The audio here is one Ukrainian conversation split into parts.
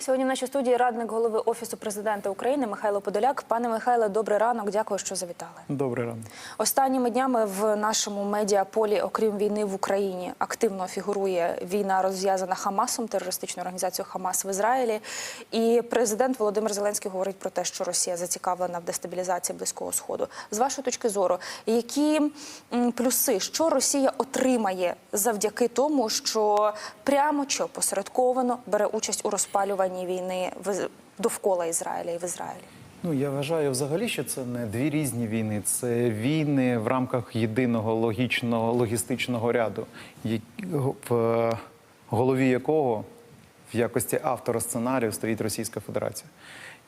Сьогодні в нашій студії радник голови офісу президента України Михайло Подоляк. Пане Михайле, добрий ранок. Дякую, що завітали. Добрий ранок. Останніми днями в нашому медіаполі, окрім війни в Україні, активно фігурує війна, розв'язана Хамасом, терористичною організацією Хамас в Ізраїлі. І президент Володимир Зеленський говорить про те, що Росія зацікавлена в дестабілізації близького сходу. З вашої точки зору, які плюси, що Росія отримає завдяки тому, що прямо чи опосередковано бере участь у розпалюванні війни довкола Ізраїля і в Ізраїлі? Ну я вважаю взагалі, що це не дві різні війни, це війни в рамках єдиного логічного логістичного ряду, в е, голові якого в якості автора сценарію стоїть Російська Федерація.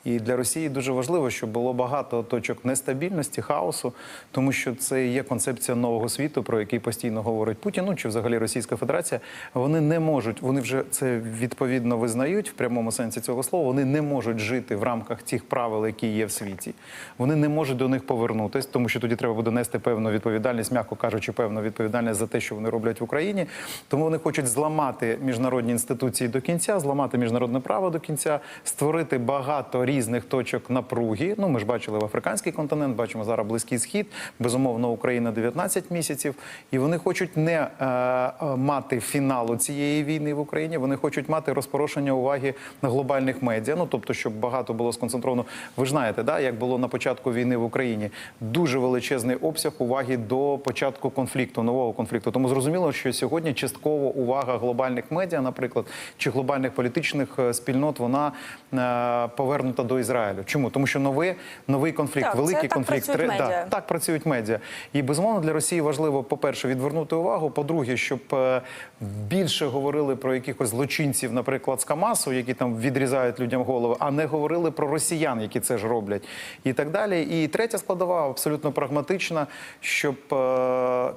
І для Росії дуже важливо, щоб було багато точок нестабільності, хаосу, тому що це є концепція нового світу, про який постійно говорить Путін, ну чи взагалі Російська Федерація. Вони не можуть, вони вже це відповідно визнають в прямому сенсі цього слова. Вони не можуть жити в рамках тих правил, які є в світі. Вони не можуть до них повернутися, тому що тоді треба буде нести певну відповідальність, м'яко кажучи, певну відповідальність за те, що вони роблять в Україні. Тому вони хочуть зламати міжнародні інституції до кінця, зламати міжнародне право до кінця, створити багато різних точок напруги. Ну, ми ж бачили в африканський континент, бачимо зараз близький схід. Безумовно, Україна 19 місяців, і вони хочуть не е, е, мати фіналу цієї війни в Україні. Вони хочуть мати розпорошення уваги на глобальних медіа. Ну тобто, щоб багато було сконцентровано. Ви ж знаєте, да, як було на початку війни в Україні, дуже величезний обсяг уваги до початку конфлікту, нового конфлікту. Тому зрозуміло, що сьогодні частково увага глобальних медіа, наприклад, чи глобальних політичних е, спільнот, вона е, повернута до Ізраїлю. Чому? Тому що новий, новий конфлікт, Так, це великий так конфлікт. працюють тре- да, так працюють медіа. І безумовно для Росії важливо, по-перше, відвернути увагу. По-друге, щоб е, більше говорили про якихось злочинців, наприклад, з Камасу, які там відрізають людям голови, а не говорили про росіян, які це ж роблять, і так далі. І третя складова абсолютно прагматична, щоб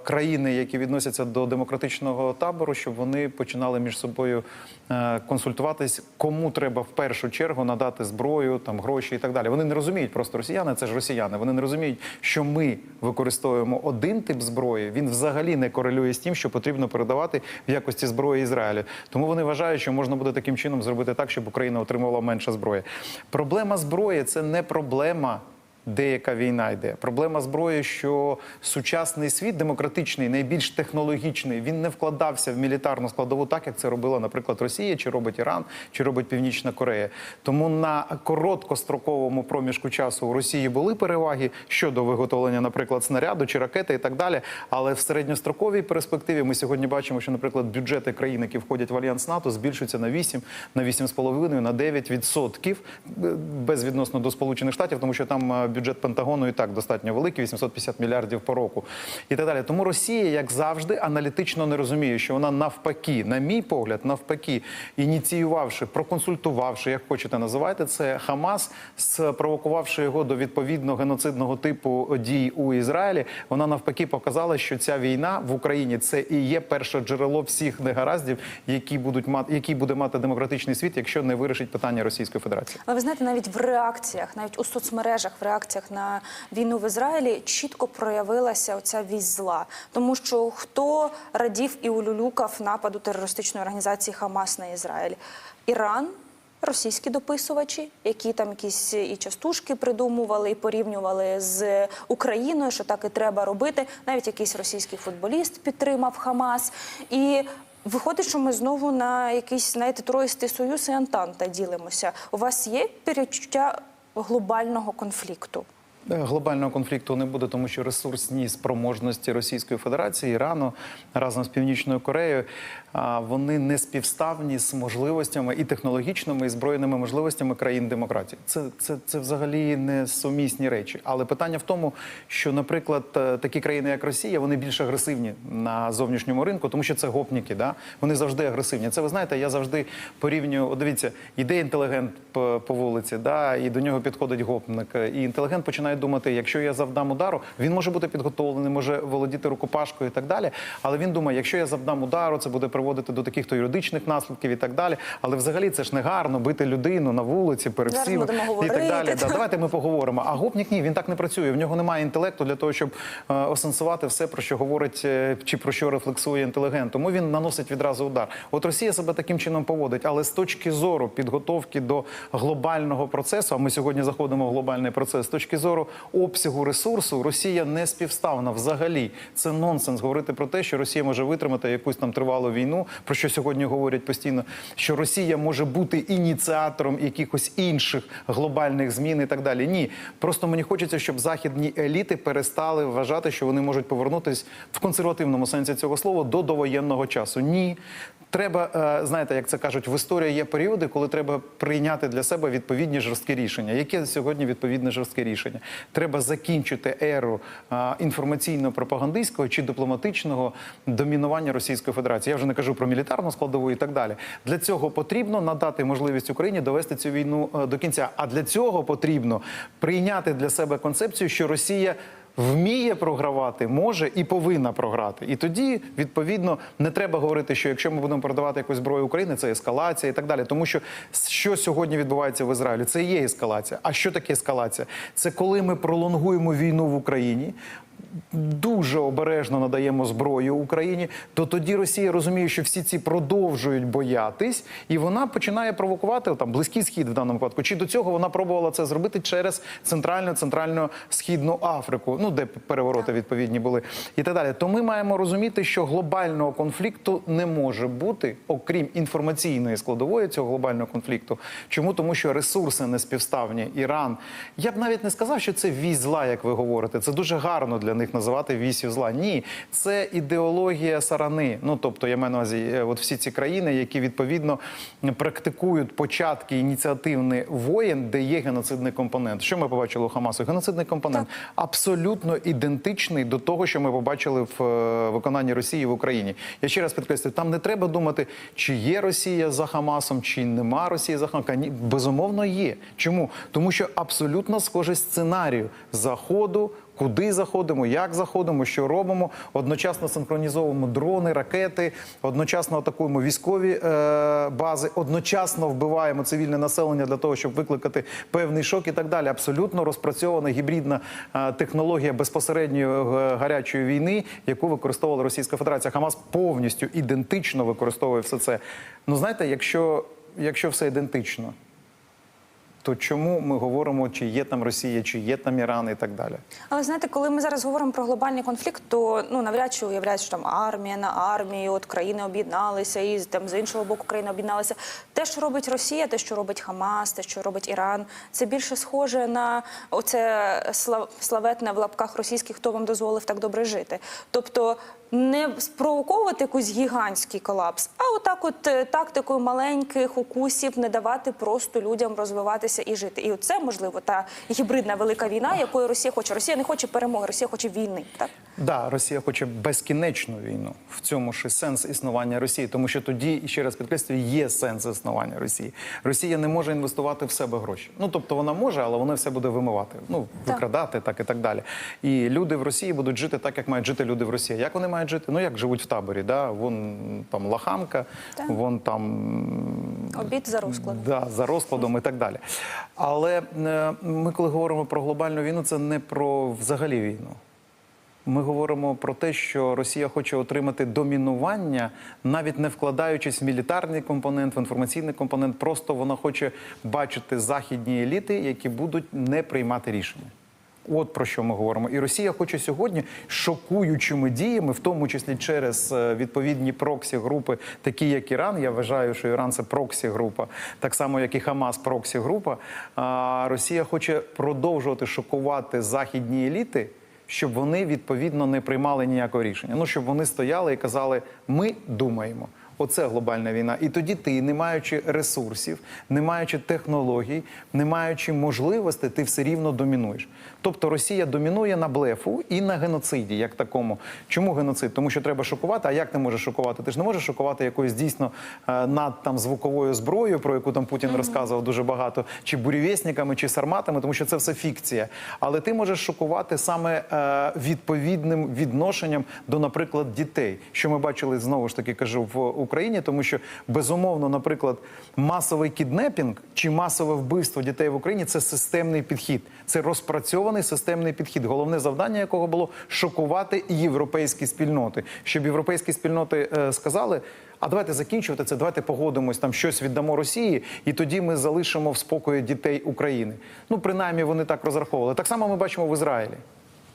країни, які відносяться до демократичного табору, щоб вони починали між собою е, консультуватись, кому треба в першу чергу надати зброю, там гроші і так далі. Вони не розуміють просто росіяни, це ж росіяни. Вони не розуміють, що ми використовуємо один тип зброї. Він взагалі не корелює з тим, що потрібно передавати в якості зброї Ізраїлю. Тому вони вважають, що можна буде таким чином зробити так, щоб Україна отримувала менше зброї. Проблема зброї це не проблема. Деяка війна йде. Проблема зброї, що сучасний світ демократичний, найбільш технологічний, він не вкладався в мілітарну складову, так як це робила, наприклад, Росія, чи робить Іран, чи робить Північна Корея. Тому на короткостроковому проміжку часу у Росії були переваги щодо виготовлення, наприклад, снаряду чи ракети і так далі. Але в середньостроковій перспективі ми сьогодні бачимо, що, наприклад, бюджети країн, які входять в альянс НАТО, збільшуються на 8, на 8,5, на 9 відсотків безвідносно до Сполучених Штатів, тому що там е, бюджет Пентагону і так достатньо великий 850 мільярдів по року і так далі. Тому Росія, як завжди, аналітично не розуміє, що вона навпаки, на мій погляд, навпаки, ініціювавши, проконсультувавши, як хочете називайте це, Хамас, спровокувавши його до відповідно геноцидного типу дій у Ізраїлі, вона навпаки показала, що ця війна в Україні це і є перше джерело всіх негараздів, які будуть мати, які буде мати демократичний світ, якщо не вирішить питання Російської Федерації. Але ви знаєте, навіть в реакціях, навіть у соцмережах, в реакціях на війну в Ізраїлі чітко проявилася оця вісь зла. Тому що хто радів і улюлюкав нападу терористичної організації Хамас на Ізраїль? Іран. Російські дописувачі, які там якісь і частушки придумували і порівнювали з Україною, що так і треба робити. Навіть якийсь російський футболіст підтримав Хамас. І виходить, що ми знову на якийсь знаєте, троїстий союз і Антанта ділимося. У вас є перечуття глобального конфлікту? Е, Глобального конфлікту не буде, тому що ресурсні спроможності Російської Федерації Ірану разом з Північною Кореєю вони не співставні з можливостями і технологічними, і збройними можливостями країн демократії. Це, це, це взагалі не сумісні речі. Але питання в тому, що, наприклад, е, такі країни, як Росія, вони більш агресивні на зовнішньому ринку, тому що це гопніки. Да? Вони завжди агресивні. Це ви знаєте, я завжди порівнюю. От дивіться, іде інтелігент по, по вулиці, да, і до нього підходить гопник. І інтелігент починає починає думати, якщо я завдам удару, він може бути підготовлений, може володіти рукопашкою і так далі. Але він думає, якщо я завдам удару, це буде приводити до таких то юридичних наслідків і так далі. Але взагалі це ж не гарно бити людину на вулиці всіма і так далі. Да, давайте ми поговоримо. А гопнік ні, він так не працює. В нього немає інтелекту для того, щоб е, осенсувати все, про що говорить е, чи про що рефлексує інтелігент. Тому він наносить відразу удар. От Росія себе таким чином поводить, але з точки зору підготовки до глобального процесу, а ми сьогодні заходимо в глобальний процес. З точки зору обсягу ресурсу, Росія не співставна взагалі. Це нонсенс говорити про те, що Росія може витримати якусь там тривалу війну, про що сьогодні говорять постійно. Що Росія може бути ініціатором якихось інших глобальних змін і так далі. Ні, просто мені хочеться, щоб західні еліти перестали вважати, що вони можуть повернутися в консервативному сенсі цього слова до довоєнного часу. Ні. Треба, е, знаєте, як це кажуть, в історії є періоди, коли треба прийняти для себе відповідні жорсткі рішення. Яке сьогодні відповідне жорстке рішення? Треба закінчити еру інформаційно-пропагандистського чи дипломатичного домінування Російської Федерації. Я вже не кажу про мілітарну складову і так далі. Для цього потрібно надати можливість Україні довести цю війну е, до кінця. А для цього потрібно прийняти для себе концепцію, що Росія вміє програвати, може і повинна програти. І тоді, відповідно, не треба говорити, що якщо ми будемо продавати якусь зброю України, це ескалація і так далі. Тому що що сьогодні відбувається в Ізраїлі, це і є ескалація. А що таке ескалація? Це коли ми пролонгуємо війну в Україні. Дуже обережно надаємо зброю Україні, то тоді Росія розуміє, що всі ці продовжують боятись, і вона починає провокувати там близький схід в даному випадку. Чи до цього вона пробувала це зробити через центральну центрально східну Африку, ну де перевороти відповідні були, і так далі. То ми маємо розуміти, що глобального конфлікту не може бути, окрім інформаційної складової цього глобального конфлікту. Чому тому, що ресурси не співставні? Іран, я б навіть не сказав, що це вісь зла, як ви говорите. Це дуже гарно для них називати вісю зла. Ні, це ідеологія сарани. Ну тобто, я маю на увазі, е, от всі ці країни, які відповідно практикують початки ініціативних воєн, де є геноцидний компонент. Що ми побачили у Хамасу? Геноцидний компонент абсолютно ідентичний до того, що ми побачили в е, виконанні Росії в Україні. Я ще раз підкреслюю, там не треба думати, чи є Росія за Хамасом, чи нема Росії за Хамасом. Ні, Безумовно, є. Чому? Тому що абсолютно схожий сценарію заходу. Куди заходимо, як заходимо, що робимо? Одночасно синхронізовуємо дрони, ракети, одночасно атакуємо військові е, бази, одночасно вбиваємо цивільне населення для того, щоб викликати певний шок і так далі. Абсолютно розпрацьована гібридна е, технологія безпосередньої е, гарячої війни, яку використовувала Російська Федерація. Хамас повністю ідентично використовує все це. Ну знаєте, якщо, якщо все ідентично. То чому ми говоримо, чи є там Росія, чи є там Іран і так далі? Але знаєте, коли ми зараз говоримо про глобальний конфлікт, то ну навряд чи уявляють, що там армія на армію, от країни об'єдналися, і там з іншого боку країни об'єдналися. Те, що робить Росія, те, що робить Хамас, те, що робить Іран, це більше схоже на оце слав- славетне в лапках російських, хто вам дозволив так добре жити. Тобто не спровоковувати якийсь гігантський колапс, а отак, от е, тактикою маленьких укусів не давати просто людям розвиватися і жити. І це можливо та гібридна велика війна, якою Росія хоче. Росія не хоче перемоги, Росія хоче війни. Так Да, Росія хоче безкінечну війну. В цьому ж і сенс існування Росії, тому що тоді ще раз підкреслюю, є сенс існування Росії. Росія не може інвестувати в себе гроші. Ну тобто вона може, але вона все буде вимивати. Ну викрадати, так і так далі. І люди в Росії будуть жити так, як мають жити люди в Росії. Як вони мають жити? Ну як живуть в таборі? Да? Вон там лаханка, Так. вон там обід за розкладом. Да, за розкладом і так далі. Але е, ми, коли говоримо про глобальну війну, це не про взагалі війну. Ми говоримо про те, що Росія хоче отримати домінування, навіть не вкладаючись в мілітарний компонент, в інформаційний компонент. Просто вона хоче бачити західні еліти, які будуть не приймати рішення. От про що ми говоримо. І Росія хоче сьогодні шокуючими діями, в тому числі через е, відповідні проксі групи, такі як Іран. Я вважаю, що Іран це проксі група, так само як і Хамас, проксі група. А Росія хоче продовжувати шокувати західні еліти. Щоб вони відповідно не приймали ніякого рішення. Ну щоб вони стояли і казали, ми думаємо. Оце глобальна війна. І тоді ти, не маючи ресурсів, не маючи технологій, не маючи можливостей, ти все рівно домінуєш. Тобто Росія домінує на блефу і на геноциді, як такому. Чому геноцид? Тому що треба шокувати. А як ти можеш шокувати? Ти ж не можеш шокувати якоюсь дійсно е, над там звуковою зброєю, про яку там Путін розказував дуже багато, чи бурєвєсніками, чи сарматами, тому що це все фікція. Але ти можеш шокувати саме е, відповідним відношенням до, наприклад, дітей, що ми бачили знову ж таки кажу в Україні, тому що безумовно, наприклад, масовий кіднепінг чи масове вбивство дітей в Україні це системний підхід, це розпрацьований системний підхід. Головне завдання якого було шокувати європейські спільноти, щоб європейські спільноти е, сказали. А давайте закінчувати це. Давайте погодимось там щось віддамо Росії, і тоді ми залишимо в спокої дітей України. Ну принаймні вони так розраховували. Так само ми бачимо в Ізраїлі.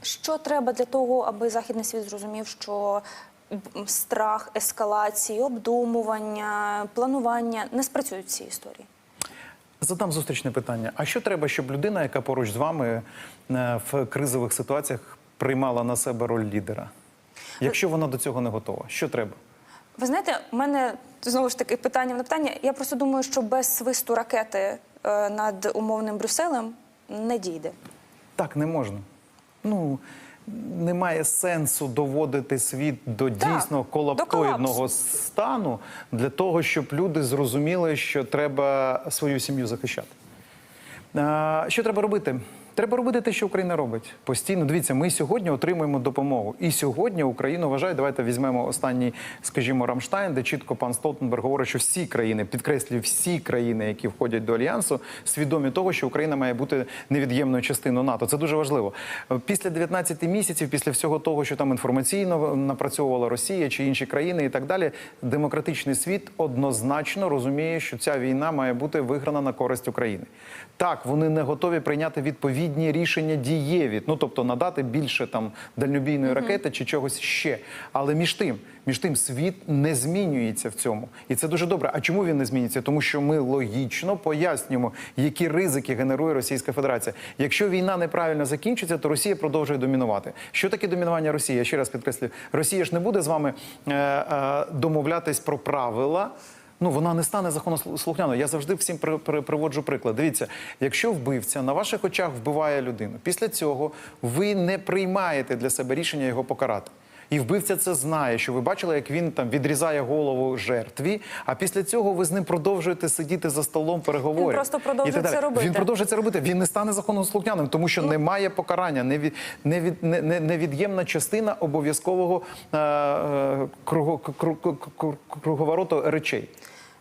Що треба для того, аби західний світ зрозумів, що страх, ескалації, обдумування, планування не спрацюють в цій історії? Задам зустрічне питання. А що треба, щоб людина, яка поруч з вами е, в кризових ситуаціях приймала на себе роль лідера? Якщо вона до цього не готова, що треба? Ви знаєте, у мене знову ж таки питання на питання. Я просто думаю, що без свисту ракети е, над умовним Брюсселем не дійде. Так не можна. Ну немає сенсу доводити світ до Так, дійсно колаптоїдного стану для того, щоб люди зрозуміли, що треба свою сім'ю захищати. Що треба робити? Треба робити те, що Україна робить постійно. Дивіться, ми сьогодні отримуємо допомогу. І сьогодні Україну вважає. Давайте візьмемо останній, скажімо, Рамштайн, де чітко пан Столтенберг говорить, що всі країни, підкреслюю, всі країни, які входять до альянсу, свідомі того, що Україна має бути невід'ємною частиною НАТО. Це дуже важливо. Після 19 місяців, після всього того, що там інформаційно напрацьовувала Росія чи інші країни, і так далі, демократичний світ однозначно розуміє, що ця війна має бути виграна на користь України. Так, вони не готові прийняти відповідні рішення дієві, ну тобто надати більше там дальнобійної ракети чи чогось ще. Але між тим, між тим, світ не змінюється в цьому, і це дуже добре. А чому він не змінюється? Тому що ми логічно пояснюємо, які ризики генерує Російська Федерація. Якщо війна неправильно закінчиться, то Росія продовжує домінувати. Що таке домінування Росії? Я ще раз підкреслюю, Росія ж не буде з вами е, е, домовлятись про правила. Ну, вона не стане законослухняною. Я завжди всім при, при, приводжу приклад. Дивіться, якщо вбивця на ваших очах вбиває людину, після цього ви не приймаєте для себе рішення його покарати. І вбивця це знає, що ви бачили, як він там відрізає голову жертві. А після цього ви з ним продовжуєте сидіти за столом переговорів. Він просто продовжує це робити. Він продовжує це робити. Він не стане законослухняним, тому що немає покарання, не від, не- не- невід'ємна частина обов'язкового е, е, круго, кру- кру- кру- круговороту речей.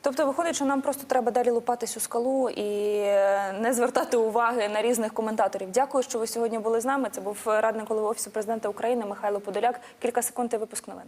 Тобто виходить, що нам просто треба далі лупатись у скалу і е, не звертати уваги на різних коментаторів. Дякую, що ви сьогодні були з нами. Це був радник голови офісу президента України Михайло Подоляк. Кілька секунд і випуск новин.